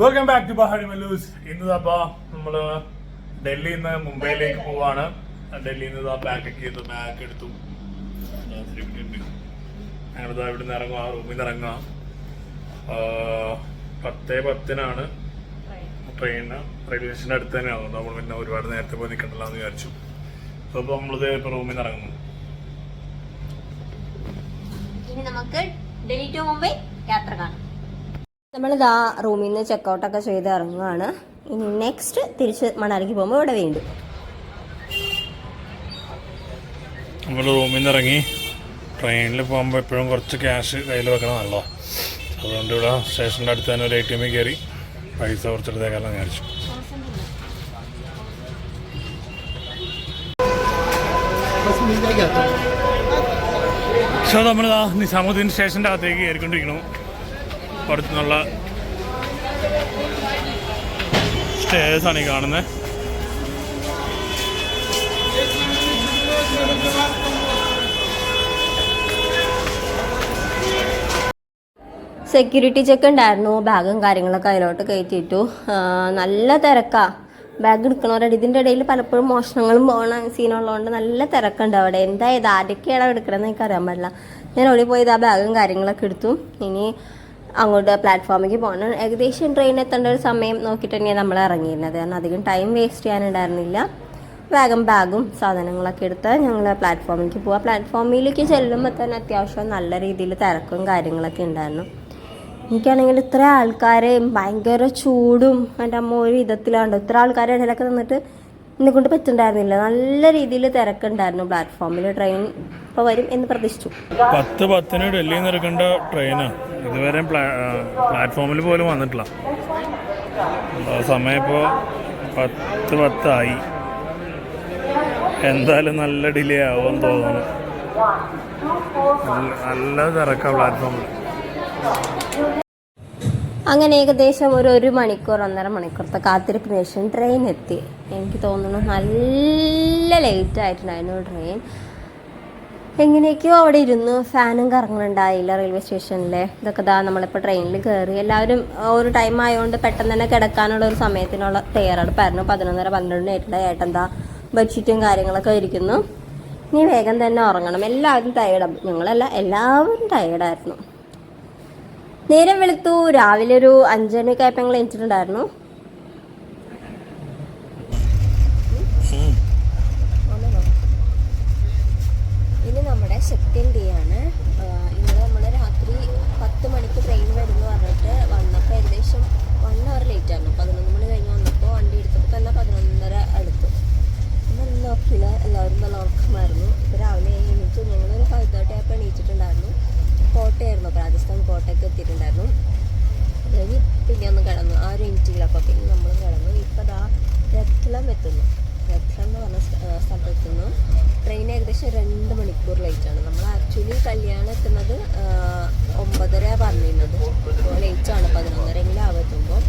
Welcome back to Bahari Mallus ഇന്ന് അപ്പൊ നമ്മൾ ഡൽഹിയിൽ നിന്ന് മുംബൈയിലേക്ക് പോവാണ്. ഡൽഹിയിൽ നിന്ന് ബാഗ് ഒക്കെ ചെയ്തു ബാഗ് എടുത്തു. ഞങ്ങളിതാ ഇവിടെ നിന്ന് ഇറങ്ങുക റൂമിൽ നിന്ന് ഇറങ്ങുക പത്തേ പത്തിനാണ്. ട്രെയിന് റെയിൽവേ സ്റ്റേഷന്റെ അടുത്ത് തന്നെയാണ് നമ്മൾ പിന്നെ ഒരുപാട് നേരത്തെ പോയി നിൽക്കണ്ടല്ലോ എന്ന് വിചാരിച്ചു. അപ്പോൾ നമ്മളിത് ഇപ്പോൾ റൂമിൽ നിന്ന് ഇറങ്ങുന്നു. നമുക്ക് ഡൽഹി ടു മുംബൈ യാത്ര കാണാം. നമ്മളിതാ റൂമിൽ നിന്ന് ചെക്കൗട്ടൊക്കെ ചെയ്ത് ഇറങ്ങുകയാണ് ഇനി നെക്സ്റ്റ് തിരിച്ച് മണാലിക്ക് പോകുമ്പോൾ ഇവിടെ വീണ്ടും. നമ്മൾ റൂമിൽ നിന്ന് ഇറങ്ങി ട്രെയിനിൽ പോകുമ്പോൾ എപ്പോഴും കുറച്ച് ക്യാഷ് കയ്യിൽ വെക്കണമല്ലോ അതുകൊണ്ട് ഇവിടെ സ്റ്റേഷന്റെ അടുത്ത് തന്നെ ഒരു എ ടി എമ്മിൽ കയറി പൈസ കുറച്ചെടുത്തേക്കാളും വിചാരിച്ചു. സോ നമ്മളിതാ നിസാമുദ്ദീൻ സ്റ്റേഷന്റെ അകത്തേക്ക് കയറിക്കൊണ്ടിരിക്കുന്നു പുറത്തുനിന്നുള്ള സ്റ്റേഴ്സാണ് ഈ കാണുന്നത്. സെക്യൂരിറ്റി ചെക്ക് ഉണ്ടായിരുന്നു. ബാഗും കാര്യങ്ങളൊക്കെ അതിലോട്ട് കയറ്റിയിട്ടു. നല്ല തിരക്കാ. ബാഗ് എടുക്കണവരുടെ ഇതിന്റെ ഇടയിൽ പലപ്പോഴും മോഷണങ്ങളും പോകണ സീനുള്ളതുകൊണ്ട് നല്ല തിരക്കുണ്ട് അവിടെ. എന്താ ഇത്? ആരൊക്കെയാണ് എടുക്കണമെന്ന് എനിക്ക് അറിയാൻ പാടില്ല ഞാൻ ഓടി പോയത് ആ ബാഗും കാര്യങ്ങളൊക്കെ എടുത്തു. ഇനി അങ്ങോട്ട് പ്ലാറ്റ്ഫോമിലേക്ക് പോകണം. ഏകദേശം ട്രെയിൻ എത്തേണ്ട ഒരു സമയം നോക്കിയിട്ട് തന്നെയാണ് നമ്മൾ ഇറങ്ങിയിരുന്നത്. കാരണം അധികം ടൈം വേസ്റ്റ് ചെയ്യാനുണ്ടായിരുന്നില്ല. വേഗം ബാഗും സാധനങ്ങളൊക്കെ എടുത്ത് ഞങ്ങൾ പ്ലാറ്റ്ഫോമിലേക്ക് പോവാം. പ്ലാറ്റ്ഫോമിലേക്ക് ചെല്ലുമ്പോൾ തന്നെ അത്യാവശ്യം നല്ല രീതിയിൽ തിരക്കും കാര്യങ്ങളൊക്കെ ഉണ്ടായിരുന്നു. എനിക്കാണെങ്കിൽ ഇത്ര ആൾക്കാരെയും ഭയങ്കര ചൂടും എന്റെ അമ്മ ഒരു വിധത്തിലാണ്ട് ഇത്ര ആൾക്കാരുടെ ഇടയിലൊക്കെ നിന്നിട്ട് എന്നെ കൊണ്ട് പറ്റുണ്ടായിരുന്നില്ല. നല്ല രീതിയിൽ തിരക്കുണ്ടായിരുന്നു പ്ലാറ്റ്ഫോമിൽ ട്രെയിൻ ഇപ്പൊ വരും എന്ന് പ്രതീക്ഷിച്ചു. പത്ത് പത്തിന് ഡൽഹിയിൽ നിന്ന് എടുക്കേണ്ട ട്രെയിനാണ് ഇതുവരെ പ്ലാറ്റ്ഫോമിൽ പോലും വന്നിട്ടില്ല. സമയം ഇപ്പോൾ പത്ത് പത്തായി. എന്തായാലും നല്ല ഡിലേ ആവുമെന്ന് തോന്നുന്നു. നല്ല തിരക്കാണ് പ്ലാറ്റ്ഫോമിൽ അങ്ങനെ ഏകദേശം ഒരു ഒരു മണിക്കൂർ ഒന്നര മണിക്കൂറത്തെ കാത്തിരിപ്പിന് ശേഷം ട്രെയിൻ എത്തി. എനിക്ക് തോന്നുന്നു നല്ല ലേറ്റ് ആയിട്ടുണ്ടായിരുന്നു ട്രെയിൻ എങ്ങനെയൊക്കെയോ അവിടെ ഇരുന്നു. ഫാനും കറങ്ങുന്നുണ്ടായില്ല റെയിൽവേ സ്റ്റേഷനിലെ ഇതൊക്കെ ദാ നമ്മളിപ്പോൾ ട്രെയിനിൽ കയറി എല്ലാവരും ഒരു ടൈം ആയതുകൊണ്ട് പെട്ടെന്ന് തന്നെ കിടക്കാനുള്ള ഒരു സമയത്തിനുള്ള തയ്യാറെടുപ്പായിരുന്നു പതിനൊന്നര പന്ത്രണ്ട് നേരത്തെ ഏട്ടൻ ദാ ബെഡ്ഷീറ്റും കാര്യങ്ങളൊക്കെ ഇരിക്കുന്നു ഇനി വേഗം തന്നെ ഉറങ്ങണം. എല്ലാവരും ടയേർഡാണ് ഞങ്ങളല്ല എല്ലാവരും ടയേർഡായിരുന്നു നേരം വെളുത്തു. രാവിലെ ഒരു അഞ്ചണിയൊക്കെ ആയപ്പോൾ ഞങ്ങൾ എണീറ്റിട്ടുണ്ടായിരുന്നു. ഇനി നമ്മുടെ ഡേ ആണ്. ഇന്നലെ നമ്മൾ രാത്രി പത്ത് മണിക്ക് ട്രെയിൻ വരുന്നു പറഞ്ഞിട്ട് വന്നപ്പോൾ ഏകദേശം വൺ അവർ ലേറ്റ് ആയിരുന്നു പതിനൊന്ന് മണി കഴിഞ്ഞ് വന്നപ്പോൾ വണ്ടി എടുത്തപ്പോൾ തന്നെ പതിനൊന്നര അടുത്തു നല്ല നോക്കിയില്ല എല്ലാവരും നല്ല ഉറക്കമായിരുന്നു ഇപ്പോൾ രാവിലെ എണീറ്റു ഞങ്ങളൊരു ഫൈവ് തേർട്ടി ആയപ്പോൾ എണീറ്റിട്ടുണ്ടായിരുന്നു കോട്ടയായിരുന്നു അപ്പോൾ രാജസ്ഥാൻ കോട്ടയൊക്കെ എത്തിയിട്ടുണ്ടായിരുന്നു അത് കഴിഞ്ഞ് പിന്നെ ഒന്ന് കിടന്നു ആ ഒരു ഇന്റില്ല അപ്പോൾ പിന്നെ നമ്മൾ കിടന്നു. ഇപ്പോൾ ദാ രത്ലം എത്തുന്നു. രത്ലം എന്ന് പറഞ്ഞ സ്ഥലത്തെത്തുന്നു. ട്രെയിൻ ഏകദേശം രണ്ട് മണിക്കൂർ ലേറ്റാണ് നമ്മൾ ആക്ച്വലി കല്യാണം എത്തുന്നത് ഒമ്പതര പറഞ്ഞിരുന്നത്. ഇപ്പോൾ ലേറ്റാണ് പതിനൊന്നരെങ്കിലും ആവും എത്തുമ്പോൾ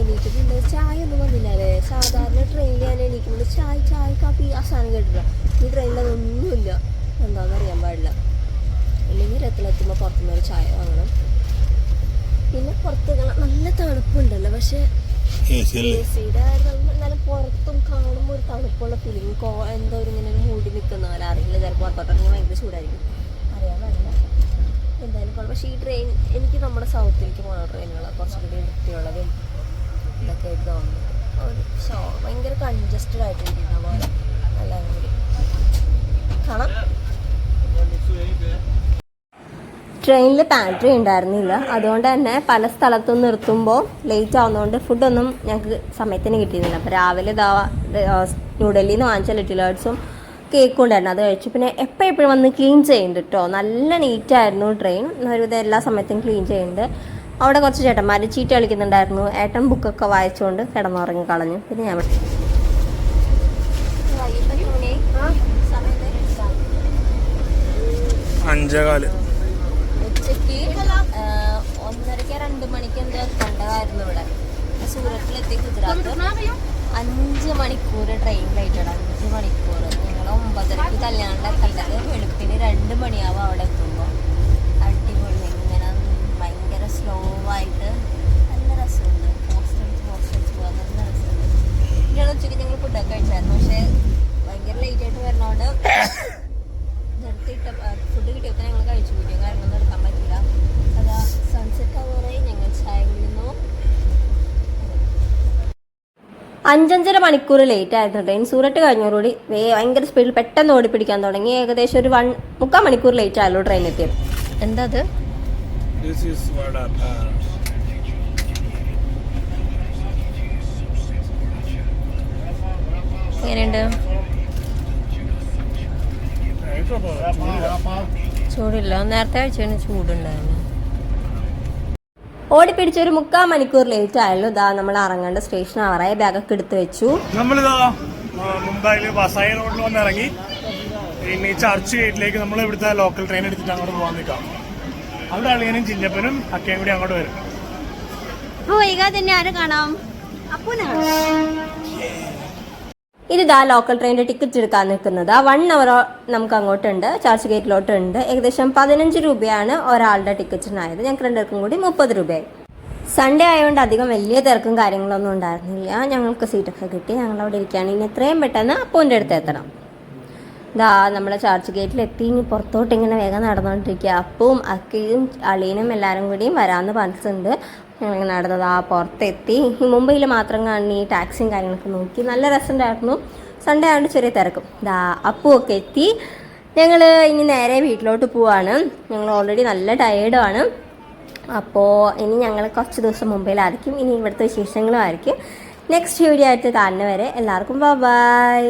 എണീറ്റിട്ടുണ്ട് ചായ ഒന്നും വന്നില്ലല്ലേ സാധാരണ ട്രെയിനിൽ ഞാൻ എണീക്കുമ്പോൾ ചായ ചായ കാപ്പി ആ സാധനം കേട്ടില്ല ഈ ട്രെയിനിൽ അതൊന്നുമില്ല. എന്താണെന്ന് അറിയാൻ പാടില്ല. അല്ലെങ്കിൽ രത്തിലെത്തുമ്പോൾ പുറത്തുനിന്ന് ഒരു ചായ വാങ്ങണം. പിന്നെ പുറത്ത് നല്ല തണുപ്പുണ്ടല്ലോ പക്ഷെ നല്ല പുറത്തും കാണുമ്പോൾ ഒരു തണുപ്പുള്ള ഫീലിംഗ് കോ എന്തോ ഒരു ഇങ്ങനെ മൂടി നിൽക്കുന്ന പോലെ. അറിയില്ല ചിലപ്പോൾ പുറത്തോട്ടിറങ്ങി ഭയങ്കര ചൂടായിരിക്കും. അറിയാൻ പാടില്ല. എന്തായാലും കുഴപ്പം പക്ഷേ ഈ ട്രെയിൻ എനിക്ക് നമ്മുടെ സൗത്തിലേക്ക് പോകുന്ന ട്രെയിനുകളാണ് കുറച്ചും കൂടി വൃത്തിയുള്ളതും ഇതൊക്കെ ആയിട്ട് തോന്നുന്നത് ഒരു ഷോ ഭയങ്കര കൺജസ്റ്റഡ് ആയിട്ടിരിക്കുന്ന പോലെ. എല്ലാം കൂടി കാണാം. ട്രെയിനിൽ പാൻട്രി ഉണ്ടായിരുന്നില്ല അതുകൊണ്ട് തന്നെ പല സ്ഥലത്തും നിർത്തുമ്പോൾ ലേറ്റ് ആവുന്നതുകൊണ്ട് ഫുഡൊന്നും ഞങ്ങൾക്ക് സമയത്തിന് കിട്ടിയിരുന്നില്ല. അപ്പോൾ രാവിലെ ഇതാ ന്യൂഡൽഹിയിൽ നിന്ന് വാങ്ങിച്ച ലിറ്റിൽ ഹേർട്സും കേക്കും ഉണ്ടായിരുന്നു. അത് കഴിച്ചു. പിന്നെ എപ്പോൾ എപ്പോഴും വന്ന് ക്ലീൻ ചെയ്യുന്നുണ്ട് കേട്ടോ നല്ല നീറ്റായിരുന്നു ട്രെയിൻ ഒരുവിധം എല്ലാ സമയത്തും ക്ലീൻ ചെയ്യുന്നുണ്ട്. അവിടെ കുറച്ച് ചേട്ടന്മാർ ചീറ്റ് കളിക്കുന്നുണ്ടായിരുന്നു ഏട്ടൻ ബുക്കൊക്കെ വായിച്ചുകൊണ്ട് കിടന്നുറങ്ങി കളഞ്ഞു. പിന്നെ ഞാൻ അഞ്ചേകാൽ. ഉച്ചയ്ക്ക് ഒന്നരക്ക് രണ്ട് മണിക്ക് എന്തോ എത്തേണ്ടതായിരുന്നു ഇവിടെ. സൂറത്തിലെത്തി ഗുജറാത്ത്. അഞ്ച് മണിക്കൂർ ട്രെയിൻ ലേറ്റാണ്. അഞ്ച് മണിക്കൂർ. ഞങ്ങൾ ഒമ്പതരക്ക് കല്യാണം എത്തേണ്ടത് വെളുപ്പിന് രണ്ട് മണിയാവും അവിടെ എത്തുമ്പോൾ അടിപൊളി ഇങ്ങനെ ഭയങ്കര സ്ലോ ആയിട്ട് നല്ല രസമുണ്ട് അഞ്ചഞ്ചര മണിക്കൂർ ലേറ്റ് ആയിരുന്നു ട്രെയിൻ സൂററ്റ് കഴിഞ്ഞോടുകൂടി വേ ഭയങ്കര സ്പീഡിൽ പെട്ടെന്ന് ഓടിപ്പിടിക്കാൻ തുടങ്ങി. ഏകദേശം ഒരു വൺ മുക്കാൽ മണിക്കൂർ ലേറ്റ് ആയല്ലോ ട്രെയിൻ എത്തിയത്. എന്താ അത്? എങ്ങനെയുണ്ട്? ചൂടില്ല. നേരത്തെ കഴിച്ചതിന് ചൂടുണ്ടായിരുന്നു. ഓടിപ്പിടിച്ച് ഒരു മുക്കാൽ മണിക്കൂർ ലേറ്റ് ആയല്ലോ ഇതാ നമ്മൾ ഇറങ്ങേണ്ട സ്റ്റേഷൻ ആറായി ബാഗൊക്കെ എടുത്ത് വെച്ചു. നമ്മളിതാ മുംബൈയിൽ വസായ റോഡിൽ വന്ന് ഇറങ്ങി ഇനി ചർച്ച് ഗേറ്റിലേക്ക് നമ്മൾ ഇവിടുത്തെ ലോക്കൽ ട്രെയിൻ എടുത്തിട്ട് അങ്ങോട്ട് പോകാൻ നിൽക്കാം. അവിടെ അളിയനും ചിന്നപ്പനും അക്കയും കൂടി അങ്ങോട്ട് വരും. അപ്പൊ വൈകാതെ തന്നെ ആരും കാണാം? അപ്പൂനെ കാണാം ഇതാ ലോക്കൽ ട്രെയിനിന്റെ ടിക്കറ്റ് എടുക്കാൻ നിൽക്കുന്നത്. വൺ അവർ നമുക്ക് അങ്ങോട്ടുണ്ട്. ചർച്ച് ഗേറ്റിലോട്ടുണ്ട് ഏകദേശം പതിനഞ്ച് രൂപയാണ് ഒരാളുടെ ടിക്കറ്റിനായത് ഞങ്ങൾക്ക് രണ്ടുപേർക്കും കൂടി മുപ്പത് രൂപയായി. സൺഡേ ആയതുകൊണ്ട് അധികം വലിയ തിരക്കും കാര്യങ്ങളൊന്നും ഉണ്ടായിരുന്നില്ല. ഞങ്ങൾക്ക് സീറ്റൊക്കെ കിട്ടി. ഞങ്ങൾ അവിടെ ഇരിക്കുകയാണ്. ഇനി എത്രയും പെട്ടെന്ന് അപ്പൂന്റെ അടുത്ത് എത്തണം. ദാ നമ്മളെ ചാർജ് ഗേറ്റിൽ എത്തി ഇനി പുറത്തോട്ട് ഇങ്ങനെ വേഗം നടന്നുകൊണ്ടിരിക്കുക അപ്പവും അക്കയും അളീനും എല്ലാവരും കൂടിയും വരാമെന്ന് പറഞ്ഞിട്ടുണ്ട്. ഞങ്ങളിങ്ങനെ നടന്നത് ആ പുറത്തെത്തി. ഈ മുംബൈയിൽ മാത്രം കാണുന്ന ടാക്സിയും കാര്യങ്ങളൊക്കെ നോക്കി നല്ല രസമുണ്ടായിരുന്നു. സൺഡേ ആയതുകൊണ്ട് ചെറിയ തിരക്കും. ദാ അപ്പുമൊക്കെ എത്തി. ഞങ്ങൾ ഇനി നേരെ വീട്ടിലോട്ട് പോവാണ്. ഞങ്ങൾ ഓൾറെഡി നല്ല ടയേർഡാണ് അപ്പോൾ ഇനി ഞങ്ങൾ കുറച്ച് ദിവസം മുംബൈയിലായിരിക്കും. ഇനി ഇവിടുത്തെ വിശേഷങ്ങളും ആയിരിക്കും. നെക്സ്റ്റ് വീഡിയോ ആയിട്ട് കാണുന്നവരെ എല്ലാവർക്കും ബൈ